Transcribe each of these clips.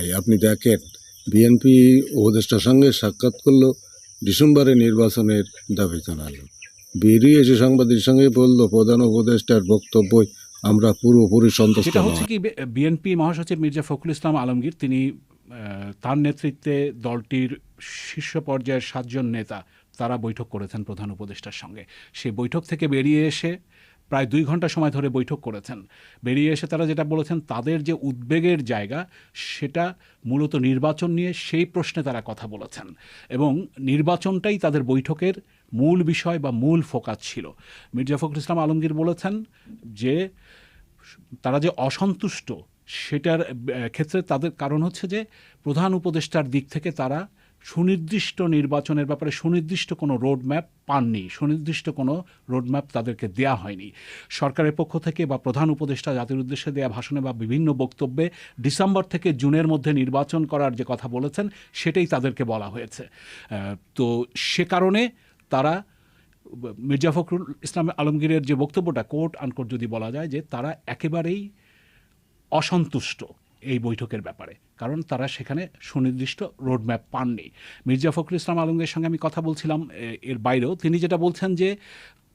নাই আপনি দেখেন বিএনপি উপদেষ্টার সঙ্গে সাক্ষাৎ করল ডিসেম্বরে নির্বাচনের দাবি জানালো। বেরিয়ে এসে সাংবাদিকের সঙ্গে বলল প্রধান উপদেষ্টার বক্তব্যই আমরা পুরোপুরি সন্তুষ্ট হচ্ছে কি বিএনপি মহাসচিব মির্জা ফখরুল ইসলাম আলমগীর তিনি তার নেতৃত্বে দলটির শীর্ষ পর্যায়ের সাতজন নেতা তারা বৈঠক করেছেন প্রধান উপদেষ্টার সঙ্গে। সেই বৈঠক থেকে বেরিয়ে এসে প্রায় দুই ঘণ্টা সময় ধরে বৈঠক করেছেন। বেরিয়ে এসে তারা যেটা বলেছেন, তাদের যে উদ্বেগের জায়গা, সেটা মূলত নির্বাচন নিয়ে সেই প্রশ্নে তারা কথা বলেছেন। এবং নির্বাচনটাই তাদের বৈঠকের মূল বিষয় বা মূল ফোকাস ছিল। মির্জা ফখরুল ইসলাম আলমগীর বলেছেন যে, তারা যে অসন্তুষ্ট, সেটার ক্ষেত্রে তাদের কারণ হচ্ছে যে, প্রধান উপদেষ্টার দিক থেকে তারা সুনির্দিষ্ট নির্বাচনের ব্যাপারে সুনির্দিষ্ট কোনো রোডম্যাপ পাননি, সুনির্দিষ্ট কোনো রোডম্যাপ তাদেরকে দেয়া হয়নি। সরকারের পক্ষ থেকে বা প্রধান উপদেষ্টা জাতির উদ্দেশ্যে দেয়া ভাষণে বা বিভিন্ন বক্তব্যে ডিসেম্বর থেকে জুনের মধ্যে নির্বাচন করার যে কথা বলেছেন, সেটাই তাদেরকে বলা হয়েছে। তো সে কারণে তারা, মির্জা ফখরুল ইসলাম আলমগীরের যে বক্তব্যটা কোর্ট আনকোর্ট যদি বলা যায় যে তারা একেবারেই অসন্তুষ্ট। এই বৈঠকের ব্যাপারে। কারণ তারা সেখানে সুনির্দিষ্ট রোডম্যাপ পাননি। মির্জা ফখরুল ইসলাম আলমগীরের সঙ্গে আমি কথা বলছিলাম এর বাইরেও। তিনি যেটা বলছেন যে,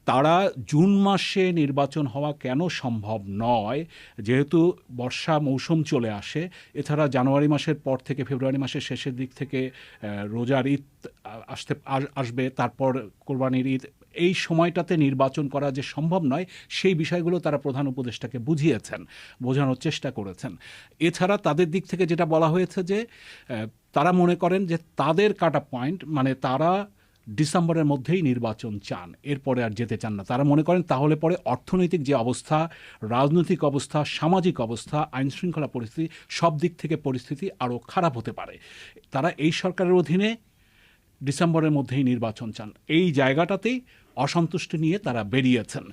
তারা জুন মাসে নির্বাচন হওয়া কেন সম্ভব নয়, যেহেতু বর্ষা মৌসুম চলে আসে, এছাড়া জানুয়ারি মাসের পর থেকে ফেব্রুয়ারি মাসের শেষের দিক থেকে রোজার ঈদ আসতে আস- আসবে, তারপর কোরবানির ঈদ এই সময়টাতে নির্বাচন করা যে সম্ভব নয়, সেই বিষয়গুলো তারা প্রধান উপদেষ্টাকে বুঝিয়েছেন, বোঝানোর চেষ্টা করেছেন। এছাড়া তাদের দিক থেকে যেটা বলা হয়েছে যে তারা মনে করেন যে তাদের কাটা পয়েন্ট মানে তারা ডিসেম্বরের মধ্যেই নির্বাচন চান, এরপরে আর যেতে চান না। তারা মনে করেন তাহলে পরে অর্থনৈতিক যে অবস্থা, রাজনৈতিক অবস্থা, সামাজিক অবস্থা আইন শৃঙ্খলা পরিস্থিতি, সব দিক থেকে পরিস্থিতি আরও খারাপ হতে পারে। তারা এই সরকারের অধীনে ডিসেম্বরের মধ্যেই নির্বাচন চান। এই জায়গাটাতেই অসন্তুষ্টি নিয়ে তারা বেরিয়েছেন।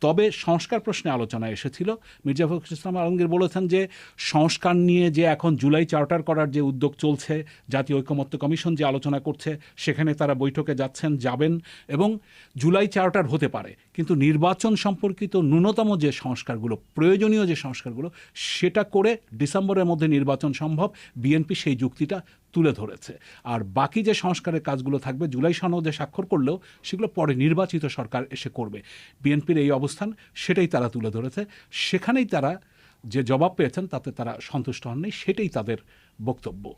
তবে সংস্কার প্রশ্নে আলোচনা এসেছিল। মির্জা ফখরুল ইসলাম আলমগীর বলেছেন যে, সংস্কার নিয়ে যে এখন জুলাই চার্টার করার যে উদ্যোগ চলছে, জাতীয় ঐকমত্য কমিশন যে আলোচনা করছে, সেখানে তারা বৈঠকে যাচ্ছেন, যাবেন এবং জুলাই চার্টার হতে পারে। কিন্তু নির্বাচন সম্পর্কিত ন্যূনতম যে সংস্কারগুলো, প্রয়োজনীয় যে সংস্কারগুলো, সেটা করে ডিসেম্বরের মধ্যে নির্বাচন সম্ভব। বিএনপি সেই যুক্তিটা তুলে ধরেছে। আর বাকি যে সংস্কারের কাজগুলো থাকবে, জুলাই সনদে স্বাক্ষর করলেও সেগুলো পরে নির্বাচিত সরকার এসে করবে। বিএনপির এই অবস্থান, সেটাই তারা তুলে ধরেছে। সেখানেই তারা যে জবাব পেয়েছেন, তাতে তারা সন্তুষ্ট হননি, সেটাই তাদের বক্তব্য।